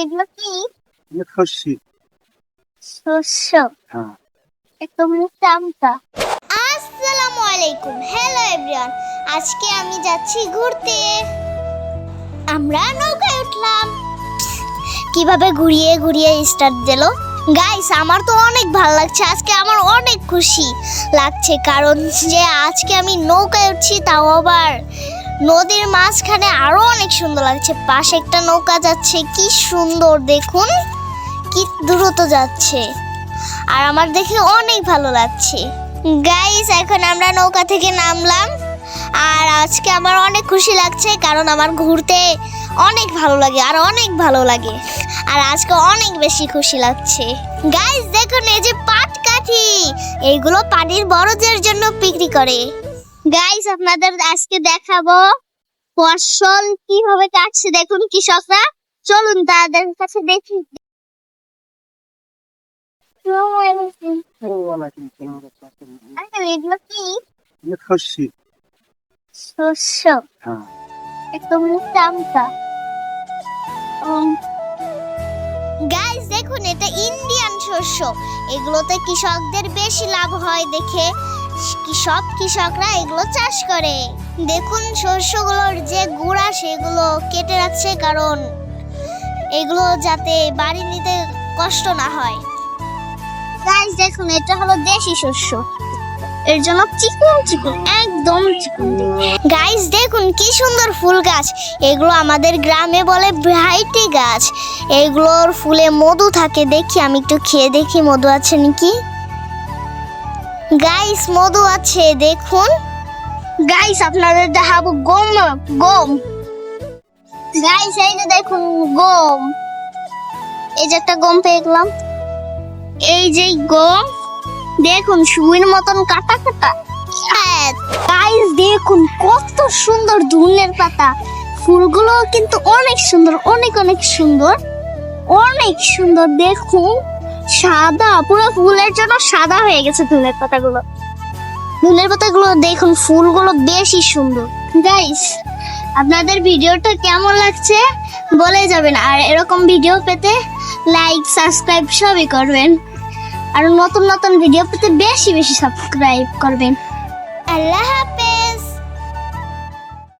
এগুলো কি? খসি শস্য হ্যাঁ। একদম চামচা আসসালামু আলাইকুম। হ্যালো এভরিওয়ান আজকে আমি যাচ্ছি ঘুরতে। আমরা নৌকায় উঠলাম। কীভাবে ঘুরিয়ে ঘুরিয়ে স্টার্ট দিল? গাইস আমার তো অনেক ভালো লাগছে। আজকে আমার অনেক খুশি লাগছে। কারণ যে আজকে আমি নৌকায় উঠছি তাও আবার নদীর মাঝখানে আরও অনেক সুন্দর লাগছে। পাশে একটা নৌকা যাচ্ছে, কি সুন্দর দেখুন, কি দ্রুত যাচ্ছে। আর আমার দেখে অনেক ভালো লাগছে। গাইস এখন আমরা নৌকা থেকে নামলাম। আর আজকে আমার অনেক খুশি লাগছে, কারণ আমার ঘুরতে অনেক ভালো লাগে, আর অনেক ভালো লাগে। আর আজকে অনেক বেশি খুশি লাগছে। গাইস দেখুন এই যে পাটকাঠি, এইগুলো পানির বরজের জন্য বিক্রি করে। গাইস আপনাদের আজকে দেখাবো ফসল কীভাবে কাটছে। দেখুন কৃষকরা। চলুন তাদের কাছে দেখি। এগুলো কি? শস্য হ্যাঁ। একদম চামচা গাইস দেখুন এটা ইন্ডিয়ান শস্য। এগুলোতে কৃষকদের বেশি লাভ হয় দেখে। সব কৃষকরা এগুলো চাষ করে? দেখুন শস্যগুলোর যে গুড়া, সেগুলো কেটে রাখছে কারণ এগুলো যাতে বাড়ি নিতে কষ্ট না হয়। গাইস দেখুন, এটা হলো দেশি শস্য। এর জন্য চিকন চিকন, একদম চিকন। গাইস দেখুন কি সুন্দর ফুল গাছ। এগুলো আমাদের গ্রামে বলে ভ্রাইটি গাছ। এগুলোর ফুলে মধু থাকে। দেখি, আমি একটু খেয়ে দেখি মধু আছে নাকি। গাইস মধু আছে, দেখুন। গাইস আপনাদের দেখাবো গম গম। গাইস এই যে দেখুন, গম। এই যে একটা গম পেয়ে এই যে গম, দেখুন সুইর মতন কাটা কাটা। গাইস দেখুন, কত সুন্দর ধুনের পাতা। ফুলগুলো কিন্তু অনেক সুন্দর, অনেক অনেক সুন্দর। অনেক সুন্দর, দেখুন। সাদা, পুরো ফুলের জন্য সাদা হয়ে গেছে ধুনের পাতাগুলো। ধুনের পাতাগুলো দেখুন, ফুলগুলো বেশি সুন্দর। গাইস আপনাদের ভিডিওটা কেমন লাগছে বলে যাবেন। আর এরকম ভিডিও পেতে লাইক সাবস্ক্রাইব সবই করবেন। আর নতুন নতুন ভিডিও পেতে বেশি বেশি সাবস্ক্রাইব করবেন। আল্লাহ হাফেজ।